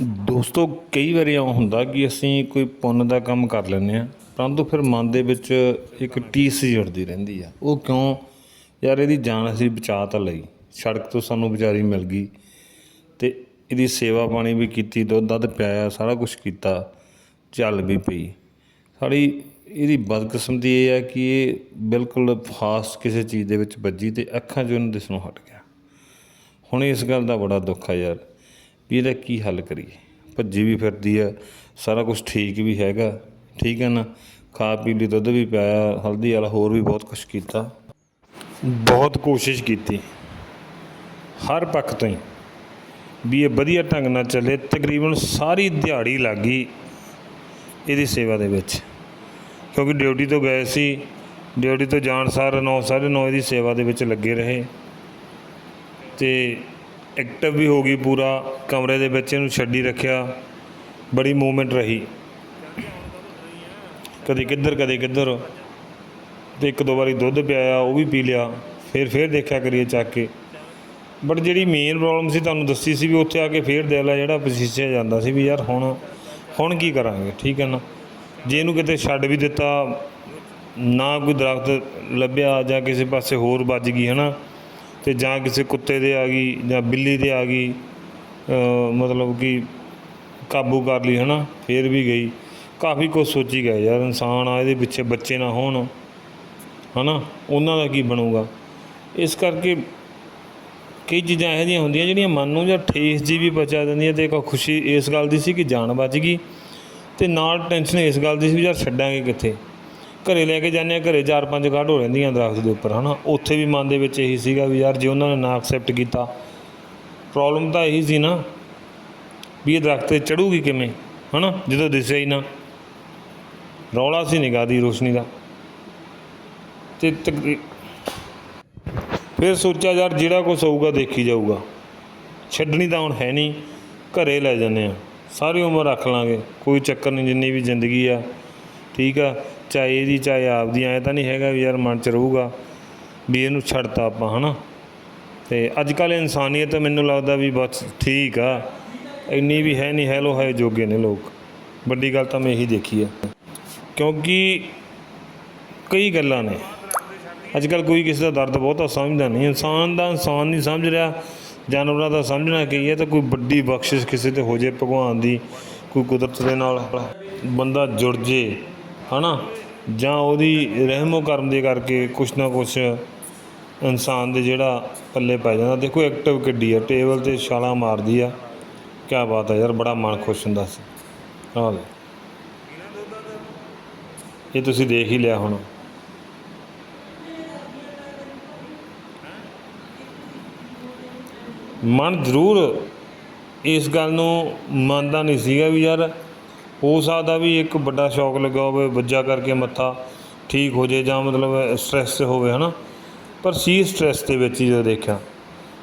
ਦੋਸਤੋ, ਕਈ ਵਾਰੀ ਇਉਂ ਹੁੰਦਾ ਕਿ ਅਸੀਂ ਕੋਈ ਪੁੰਨ ਦਾ ਕੰਮ ਕਰ ਲੈਂਦੇ ਆ ਪਰੰਤੂ ਫਿਰ ਮਨ ਦੇ ਵਿੱਚ ਇੱਕ ਟੀਸ ਜੁੜਦੀ ਰਹਿੰਦੀ ਆ। ਉਹ ਕਿਉਂ? ਯਾਰ ਇਹਦੀ ਜਾਨ ਅਸੀਂ ਬਚਾ ਤਾਂ ਲਈ। ਸੜਕ ਤੋਂ ਸਾਨੂੰ ਵਿਚਾਰੀ ਮਿਲ ਗਈ ਤੇ ਇਹਦੀ ਸੇਵਾ ਪਾਣੀ ਵੀ ਕੀਤੀ, ਦੁੱਧ ਦੱਧ ਪਿਆਇਆ, ਸਾਰਾ ਕੁਝ ਕੀਤਾ ਚੱਲ ਵੀ ਪਈ। ਸਾਡੀ ਇਹਦੀ ਬਦਕਿਸਮਤੀ ਇਹ ਹੈ ਕਿ ਇਹ ਬਿਲਕੁਲ ਫਾਸਟ ਕਿਸੇ ਚੀਜ਼ ਦੇ ਵਿੱਚ ਵੱਜੀ ਤੇ ਅੱਖਾਂ 'ਚੋਂ ਇਹਨੂੰ ਦਿਸਣੋਂ ਹਟ ਗਿਆ। ਹੁਣ ਇਸ ਗੱਲ ਦਾ ਬੜਾ ਦੁੱਖ ਆ ਯਾਰ। ਵੀ ਇਹਦਾ ਕੀ ਹੱਲ ਕਰੀਏ? ਭੱਜੀ ਵੀ ਫਿਰਦੀ ਆ, ਸਾਰਾ ਕੁਝ ਠੀਕ ਵੀ ਹੈਗਾ, ਠੀਕ ਹੈ ਨਾ? ਖਾ ਪੀ ਲਈ, ਦੁੱਧ ਵੀ ਪਿਆਇਆ, ਹਲਦੀ ਵਾਲਾ ਹੋਰ ਵੀ ਬਹੁਤ ਕੁਝ ਕੀਤਾ। ਬਹੁਤ ਕੋਸ਼ਿਸ਼ ਕੀਤੀ। ਹਰ ਪੱਖ ਤੋਂ ਹੀ ਵੀ ਇਹ ਵਧੀਆ ਢੰਗ ਨਾਲ ਚੱਲੇ, ਤਕਰੀਬਨ ਸਾਰੀ ਦਿਹਾੜੀ ਲੱਗ ਗਈ ਇਹਦੀ ਸੇਵਾ ਦੇ ਵਿੱਚ। ਕਿਉਂਕਿ ਡਿਊਟੀ ਤੋਂ ਗਏ ਸੀ, ਡਿਊਟੀ ਤੋਂ ਜਾਣ ਸਾਰ 9 9:30 ਦੀ ਸੇਵਾ ਦੇ ਵਿੱਚ ਲੱਗੇ ਰਹੇ। ਤੇ ਐਕਟਿਵ ਵੀ ਹੋ ਗਈ ਪੂਰਾ, ਕਮਰੇ ਦੇ ਵਿੱਚ ਇਹਨੂੰ ਛੱਡੀ ਰੱਖਿਆ। ਬੜੀ ਮੂਵਮੈਂਟ ਰਹੀ। ਕਦੇ ਕਿੱਧਰ ਕਦੇ ਕਿੱਧਰ। ਤੇ ਇੱਕ ਦੋ ਵਾਰੀ ਦੁੱਧ ਪਿਆਇਆ, ਉਹ ਵੀ ਪੀ ਲਿਆ। ਫਿਰ ਫਿਰ ਦੇਖਿਆ ਕਰੀਏ ਚੱਕ ਕੇ। ਬਟ ਜਿਹੜੀ ਮੇਨ ਪ੍ਰੋਬਲਮ ਸੀ, ਤੁਹਾਨੂੰ ਦੱਸੀ ਸੀ ਵੀ ਉੱਥੇ ਆ ਕੇ ਫੇਰ ਦਿਲ ਆ ਜਿਹੜਾ ਪਸੀਸਿਆ ਜਾਂਦਾ ਸੀ ਵੀ ਯਾਰ ਹੁਣ ਹੁਣ ਕੀ ਕਰਾਂਗੇ, ਠੀਕ ਹੈ ਨਾ? ਜੇ ਇਹਨੂੰ ਕਿਤੇ ਛੱਡ ਵੀ ਦਿੱਤਾ, ਨਾ ਕੋਈ ਦਰਖਤ ਲੱਭਿਆ ਜਾਂ ਕਿਸੇ ਪਾਸੇ ਹੋਰ ਵੱਜ ਗਈ, ਹੈ ਅਤੇ ਜਾਂ ਕਿਸੇ ਕੁੱਤੇ ਦੇ ਆ ਗਈ ਜਾਂ ਬਿੱਲੀ ਦੇ ਆ ਗਈ ਮਤਲਬ ਕਿ ਕਾਬੂ ਕਰ ਲਈ ਹੈ ਨਾ ਫਿਰ ਵੀ ਗਈ। ਕਾਫੀ ਕੁਝ ਸੋਚੀ ਗਏ ਯਾਰ, ਇਨਸਾਨ ਆ, ਇਹਦੇ ਪਿੱਛੇ ਬੱਚੇ ਨਾ ਹੋਣ, ਹਨਾ? ਉਹਨਾਂ ਦਾ ਕੀ ਬਣੂਗਾ? ਇਸ ਕਰਕੇ ਕਈ ਚੀਜ਼ਾਂ ਇਹੋ ਜਿਹੀਆਂ ਹੁੰਦੀਆਂ ਜਿਹੜੀਆਂ ਮਨ ਨੂੰ ਜਾਂ ਠੇਸ ਜੀ ਵੀ ਬਚਾ ਦਿੰਦੀਆਂ ਤੇ ਇੱਕ ਖੁਸ਼ੀ ਇਸ ਗੱਲ ਦੀ ਸੀ ਕਿ ਜਾਨ ਬਚ ਗਈ। ਤੇ ਨਾਲ ਟੈਨਸ਼ਨ ਇਸ ਗੱਲ ਦੀ ਸੀ ਵੀ ਯਾਰ ਛੱਡਾਂਗੇ ਕਿੱਥੇ? ਘਰੇ ਲੈ ਕੇ ਜਾਂਦੇ ਆ, ਘਰੇ ਚਾਰ ਪੰਜ ਗਾਢ ਹੋ ਰਹਿੰਦੀਆਂ ਦਰਖਤ ਦੇ ਉੱਪਰ, ਹਨਾ? ਉੱਥੇ ਵੀ ਮਨ ਦੇ ਵਿੱਚ ਇਹੀ ਸੀਗਾ ਵੀ ਯਾਰ ਜੇ ਉਹਨਾਂ ਨੇ ਨਾ ਐਕਸੈਪਟ ਕੀਤਾ ਪ੍ਰੋਬਲਮ ਤਾਂ ਇਹੀ ਸੀ ਨਾ ਵੀ ਇਹ ਦਰਖਤ ਤੇ ਚੜੂਗੀ ਕਿਵੇਂ, ਹਨਾ? ਜਦੋਂ ਦਿਸਿਆ ਹੀ ਨਾ। ਰੌਲਾ ਸੀ ਨਿਗਾਹ ਦੀ, ਰੋਸ਼ਨੀ ਦਾ। ਤੇ ਤਕਰੀ- ਫਿਰ ਸੋਚਿਆ ਯਾਰ ਜਿਹੜਾ ਕੁਛ ਹੋਊਗਾ ਦੇਖੀ ਜਾਊਗਾ। ਛੱਡਣੀ ਤਾਂ ਹੁਣ ਹੈ ਨਹੀਂ, ਘਰੇ ਲੈ ਜਾਂਦੇ ਆ। ਸਾਰੀ ਉਮਰ ਰੱਖ ਲਾਂਗੇ, ਕੋਈ ਚੱਕਰ ਨਹੀਂ, ਜਿੰਨੀ ਵੀ ਜ਼ਿੰਦਗੀ ਆ। ਠੀਕ ਆ? ਚਾਹੇ ਇਹਦੀ, ਚਾਹੇ ਆਪਦੀ, ਐ ਤਾਂ ਨਹੀਂ ਹੈਗਾ ਵੀ ਯਾਰ ਮਨ ਚ ਰਹੂਗਾ ਵੀ ਇਹਨੂੰ ਛੱਡਤਾ ਆਪਾਂ, ਹਨਾ? ਤੇ ਅੱਜ ਕੱਲ ਇਨਸਾਨੀਅਤ ਮੈਨੂੰ ਲੱਗਦਾ ਵੀ ਬਸ ਠੀਕ ਆ। ਇੰਨੀ ਵੀ ਹੈ ਨਹੀਂ, ਹੈਲੋ, ਹੈ ਜੋਗੇ ਨੇ ਲੋਕ। ਵੱਡੀ ਗੱਲ ਤਾਂ ਮੈਂ ਇਹੀ ਦੇਖੀ ਆ। ਕਿਉਂਕਿ ਕਈ ਗੱਲਾਂ ਨੇ। ਅੱਜ ਕੱਲ ਕੋਈ ਕਿਸੇ ਦਾ ਦਰਦ ਬਹੁਤਾ ਸਮਝਦਾ ਨਹੀਂ। ਇਨਸਾਨ ਦਾ ਇਨਸਾਨ ਨਹੀਂ ਸਮਝ ਰਿਹਾ। ਜਾਨਵਰਾਂ ਦਾ ਸਮਝਣਾ ਕੀ ਹੈ ਤਾਂ ਕੋਈ ਵੱਡੀ ਬਖਸ਼ਿਸ਼ ਕਿਸੇ ਤੇ ਹੋ ਜੇ ਭਗਵਾਨ ਦੀ, ਕੋਈ ਕੁਦਰਤ ਦੇ ਨਾਲ ਬੰਦਾ ਜੁੜ ਜੇ। ਹੈ ਨਾ ਜਾਂ ਉਹਦੀ ਰਹਿਮੋ ਕਰਮ ਦੇ ਕਰਕੇ ਕੁਛ ਨਾ ਕੁਛ ਇਨਸਾਨ ਦੇ ਜਿਹੜਾ ਪੱਲੇ ਪੈ ਜਾਂਦਾ। ਦੇਖੋ ਐਕਟਿਵ ਕਿੱਡੀ ਆ ਟੇਬਲ ਤੇ ਛਾਲਾਂ ਮਾਰਦੀ ਆ। ਕੀ ਬਾਤ ਆ ਯਾਰ, ਬੜਾ ਮਨ ਖੁਸ਼ ਹੁੰਦਾ ਸੀ। ਹਾਂ ਇਹ ਤੁਸੀਂ ਦੇਖ ਹੀ ਲਿਆ ਹੁਣ। ਮਨ ਜ਼ਰੂਰ ਇਸ ਗੱਲ ਨੂੰ ਮੰਨਦਾ ਨਹੀਂ ਸੀਗਾ ਵੀ ਯਾਰ ਹੋ ਸਕਦਾ ਵੀ ਇੱਕ ਵੱਡਾ ਸ਼ੌਕ ਲੱਗਾ ਹੋਵੇ, ਵੱਜਾ ਕਰਕੇ ਮੱਥਾ ਠੀਕ ਹੋ ਜੇ ਜਾਂ ਮਤਲਬ ਸਟ੍ਰੈਸ ਹੋਵੇ, ਹਨਾ? ਪਰ ਸੀ ਸਟ੍ਰੈਸ ਦੇ ਵਿੱਚ ਹੀ ਜਦੋਂ ਦੇਖਿਆ,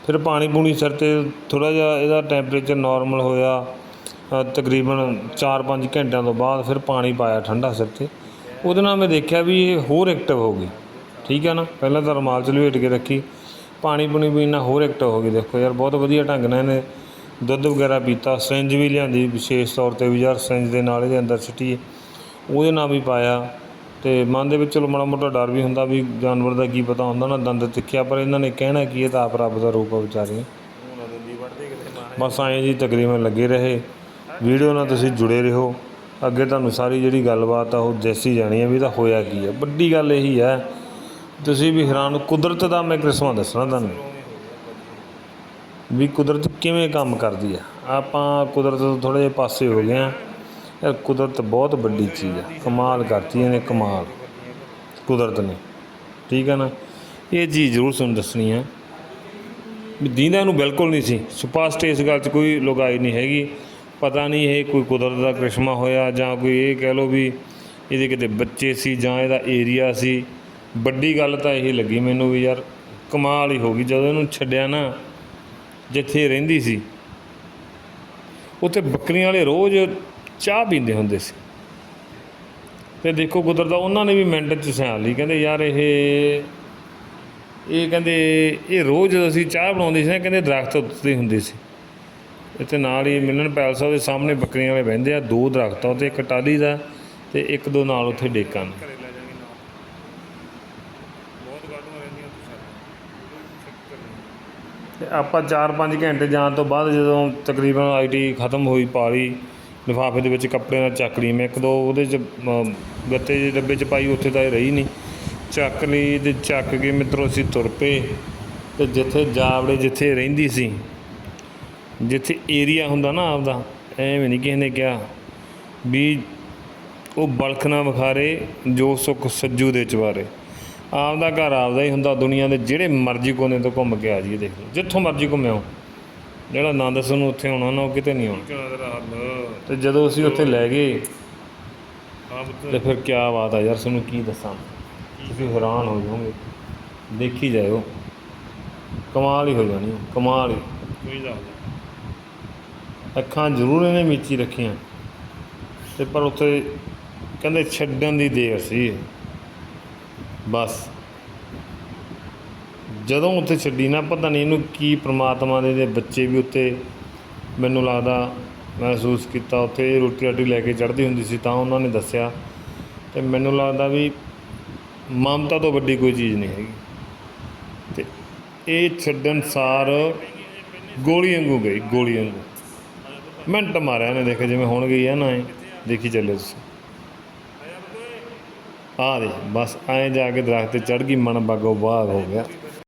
ਫਿਰ ਪਾਣੀ ਪੂਣੀ ਸਿਰ ਤੇ ਥੋੜਾ ਜਿਹਾ ਇਹਦਾ ਟੈਂਪਰੇਚਰ ਨਾਰਮਲ ਹੋਇਆ ਤਕਰੀਬਨ 4-5 ਘੰਟਿਆਂ ਤੋਂ ਬਾਅਦ ਫਿਰ ਪਾਣੀ ਪਾਇਆ ਠੰਡਾ ਸਿਰ ਤੇ। ਉਹਦੇ ਨਾਲ ਮੈਂ ਦੇਖਿਆ ਵੀ ਇਹ ਹੋਰ ਐਕਟਿਵ ਹੋ ਗਈ, ਠੀਕ ਹੈ ਨਾ? ਪਹਿਲਾਂ ਤਾਂ ਰੁਮਾਲ ਚ ਲਪੇਟ ਕੇ ਰੱਖੀ, ਪਾਣੀ ਪੂਣੀ ਪੀਣ ਨਾਲ ਹੋਰ ਐਕਟਿਵ ਹੋ ਗਈ। ਦੇਖੋ ਯਾਰ, ਬਹੁਤ ਵਧੀਆ ਢੰਗ ਨਾਲ ਇਹਨੇ ਦੁੱਧ ਵਗੈਰਾ ਪੀਤਾ ਸਰਿੰਜ ਵੀ ਲਿਆਂਦੀ, ਵਿਸ਼ੇਸ਼ ਤੌਰ ਤੇ ਵੀ ਯਾਰ ਸਰਿੰਜ ਦੇ ਨਾਲ ਇਹਦੇ ਅੰਦਰ ਸਿੱਟੀਏ ਉਹਦੇ ਨਾਲ ਵੀ ਪਾਇਆ ਅਤੇ ਮਨ ਦੇ ਵਿੱਚ ਚਲੋ ਮਾੜਾ ਮੋਟਾ ਡਰ ਵੀ ਹੁੰਦਾ ਵੀ ਜਾਨਵਰ ਦਾ ਕੀ ਪਤਾ ਹੁੰਦਾ ਨਾ, ਦੰਦ ਤਿੱਖਿਆ, ਪਰ ਇਹਨਾਂ ਨੇ ਕਹਿਣਾ ਕੀ ਇਹ ਤਾਂ ਆਪ ਰੱਬ ਦਾ ਰੂਪ ਆ ਵਿਚਾਰੀਆਂ ਬਸ ਆਏ ਜੀ ਤਕਰੀਬਨ ਲੱਗੇ ਰਹੇ। ਵੀਡੀਓ ਨਾਲ ਤੁਸੀਂ ਜੁੜੇ ਰਹੋ। ਅੱਗੇ ਤੁਹਾਨੂੰ ਸਾਰੀ ਜਿਹੜੀ ਗੱਲਬਾਤ ਆ, ਉਹ ਦੱਸੀ ਜਾਣੀ ਹੈ ਵੀ ਇਹਦਾ ਹੋਇਆ ਕੀ ਹੈ। ਵੱਡੀ ਗੱਲ ਇਹੀ ਹੈ, ਤੁਸੀਂ ਵੀ ਹੈਰਾਨ ਕੁਦਰਤ ਦਾ ਮੈਂ ਕਿਸਮਾ ਦੱਸਣਾ ਤੁਹਾਨੂੰ। ਵੀ ਕੁਦਰਤ ਕਿਵੇਂ ਕੰਮ ਕਰਦੀ ਆ? ਆਪਾਂ ਕੁਦਰਤ ਤੋਂ ਥੋੜੇ ਜਿਹੇ ਪਾਸੇ ਹੋ ਗਏ ਆ। ਯਾਰ ਕੁਦਰਤ ਬਹੁਤ ਵੱਡੀ ਚੀਜ਼ ਆ। ਕਮਾਲ ਕਰਤੀ ਇਹਨੇ, ਕਮਾਲ। ਕੁਦਰਤ ਨੇ। ਠੀਕ ਹੈ ਨਾ? ਇਹ ਚੀਜ਼ ਜ਼ਰੂਰ ਤੁਹਾਨੂੰ ਦੱਸਣੀ ਆ। ਵੀ ਦੀਂਦਾ ਨੂੰ ਬਿਲਕੁਲ ਨਹੀਂ ਸੀ। ਸੁਪਾਸਟ ਇਸ ਗੱਲ 'ਚ ਕੋਈ ਲੁਗਾਈ ਨਹੀਂ ਹੈਗੀ। ਪਤਾ ਨਹੀਂ ਇਹ ਕੋਈ ਕੁਦਰਤ ਦਾ ਕ੍ਰਿਸ਼ਮਾ ਹੋਇਆ ਜਾਂ ਕੋਈ ਇਹ ਕਹਿ ਲਓ ਵੀ ਇਹਦੇ ਕਿਤੇ ਬੱਚੇ ਸੀ ਜਾਂ ਇਹਦਾ ਏਰੀਆ ਸੀ। ਵੱਡੀ ਗੱਲ ਤਾਂ ਇਹ ਲੱਗੀ ਮੈਨੂੰ ਵੀ ਯਾਰ। ਕਮਾਲ ਹੀ ਹੋ ਗਈ। ਜਦੋਂ ਇਹਨੂੰ ਛੱਡਿਆ ਨਾ ਜਿੱਥੇ ਰਹਿੰਦੀ ਸੀ ਉੱਥੇ ਬੱਕਰੀਆਂ ਵਾਲੇ ਰੋਜ਼ ਚਾਹ ਪੀਂਦੇ ਹੁੰਦੇ ਸੀ। ਤੇ ਦੇਖੋ ਕੁਦਰਤ ਉਹਨਾਂ ਨੇ ਵੀ ਮਿੰਟ 'ਚ ਸਿਆਣ ਲਈ। ਕਹਿੰਦੇ ਯਾਰ ਇਹ ਇਹ ਕਹਿੰਦੇ ਇਹ ਰੋਜ਼ ਅਸੀਂ ਚਾਹ ਬਣਾਉਂਦੇ ਸੀ ਨਾ ਕਹਿੰਦੇ ਦਰਖਤ ਉੱਤੇ ਹੁੰਦੇ ਸੀ। ਇੱਥੇ ਨਾਲ ਹੀ ਮਿਲਨ ਪੈਲਸਾ ਆ, ਉਹਦੇ ਸਾਹਮਣੇ ਬੱਕਰੀਆਂ ਵਾਲੇ ਬਹਿੰਦੇ ਆ ਦੋ ਦਰਖਤ ਆ ਉੱਤੇ ਇੱਕ ਟਾਲੀ ਦਾ ਤੇ ਇੱਕ ਦੋ ਨਾਲ ਉੱਥੇ ਡੇਕਾਂ ਨੇ ਘਰੇ ਲੈ ਜਾਾਂਗੇ ਨਾਲ ਬਹੁਤ ਵਾਧੂਆਂ ਰਹਿੰਦੀਆਂ ਤੁਸੀਂ ਤੇ ਆਪਾਂ 4-5 ਘੰਟੇ ਜਾਣ ਤੋਂ ਬਾਅਦ ਜਦੋਂ ਤਕਰੀਬਨ ਆਈਟੀ ਖਤਮ ਹੋਈ ਪਾ ਲਈ ਲਿਫਾਫੇ ਦੇ ਵਿੱਚ ਕੱਪੜੇ ਨਾਲ ਚੱਕ ਲਈ, ਮੈਂ ਇੱਕ ਦੋ ਉਹਦੇ ਚ ਗੱਤੇ ਦੇ ਡੱਬੇ ਚ ਪਾਈ, ਉੱਥੇ ਤਾਂ ਇਹ ਰਹੀ ਨਹੀਂ। ਚੱਕ ਲਈ ਤੇ ਚੱਕ ਕੇ ਮਿੱਤਰੋ ਅਸੀਂ ਤੁਰ ਪਏ ਤੇ ਜਿੱਥੇ ਜਾਵੜੇ ਜਿੱਥੇ ਰਹਿੰਦੀ ਸੀ, ਜਿੱਥੇ ਏਰੀਆ ਹੁੰਦਾ ਨਾ ਆਪਦਾ, ਐਵੇਂ ਨਹੀਂ ਕਿਸੇ ਨੇ ਕਿਹਾ ਵੀ ਉਹ ਬਲਖ ਨਾ ਵਿਖਾਰੇ, ਜੋ ਸੁੱਖ ਸੱਜੂ ਦੇ ਚਵਾਰੇ ਆਪਦਾ ਘਰ ਆਪਦਾ ਹੀ ਹੁੰਦਾ ਦੁਨੀਆ ਦੇ ਜਿਹੜੇ ਮਰਜ਼ੀ ਕੋਨੇ ਤੋਂ ਘੁੰਮ ਕੇ ਆ ਜਾਈਏ ਦੇਖ ਲਓ। ਜਿੱਥੋਂ ਮਰਜ਼ੀ ਘੁੰਮਿਓ। ਜਿਹੜਾ ਆਨੰਦ ਨੂੰ ਉੱਥੇ ਆਉਣਾ ਨਾ ਉਹ ਕਿਤੇ ਨਹੀਂ ਆਉਣਾ। ਤੇ ਜਦੋਂ ਅਸੀਂ ਉੱਥੇ ਲੈ ਗਏ ਤੇ ਫਿਰ ਕੀ ਬਾਤ ਆ ਯਾਰ ਤੁਹਾਨੂੰ ਕੀ ਦੱਸਾਂ? ਤੁਸੀਂ ਹੈਰਾਨ ਹੋ ਜਾਓਗੇ। ਦੇਖੀ ਜਾਇਓ। ਕਮਾਲ ਹੀ ਹੋ ਜਾਣੀ ਕਮਾਲ ਹੀ। ਕੋਈ ਦੱਸ ਅੱਖਾਂ ਜ਼ਰੂਰ ਇਹਨੇ ਮੀਚੀ ਰੱਖੀਆਂ। ਤੇ ਪਰ ਉੱਥੇ ਕਹਿੰਦੇ ਛੱਡਣ ਦੀ ਦੇਰ ਸੀ। ਬਸ। ਜਦੋਂ ਉੱਥੇ ਛੱਡੀ ਨਾ, ਪਤਾ ਨਹੀਂ ਇਹਨੂੰ ਕੀ ਪ੍ਰਮਾਤਮਾ ਦੇ ਦੇ ਬੱਚੇ ਵੀ ਉੱਤੇ ਮੈਨੂੰ ਲੱਗਦਾ ਮਹਿਸੂਸ ਕੀਤਾ। ਉੱਥੇ ਇਹ ਰੋਟੀ ਰਾਟੀ ਲੈ ਕੇ ਚੜ੍ਹਦੀ ਹੁੰਦੀ ਸੀ ਤਾਂ ਉਹਨਾਂ ਨੇ ਦੱਸਿਆ। ਤੇ ਮੈਨੂੰ ਲੱਗਦਾ ਵੀ ਮਮਤਾ ਤੋਂ ਵੱਡੀ ਕੋਈ ਚੀਜ਼ ਨਹੀਂ ਹੈਗੀ। ਤੇ ਇਹ ਛੱਡਣ ਸਾਰ ਗੋਲੀ ਵਾਂਗੂ ਗਈ, ਗੋਲੀ ਵਾਂਗੂ। ਮਿੰਟ ਮਾਰਿਆ ਇਹਨੇ ਦੇਖਿਆ ਜਿਵੇਂ ਹੁਣ ਗਈ ਆ ਨਾ ਇਹ। ਦੇਖੀ ਚੱਲੇ ਤੁਸੀਂ। ਆ ਦੇ। ਬਸ ਐਂ ਜਾ ਕੇ ਦਰਖਤ ਤੇ ਚੜ ਗਈ, ਮਨ ਬਾਗੋ ਬਾਗ ਹੋ ਗਿਆ।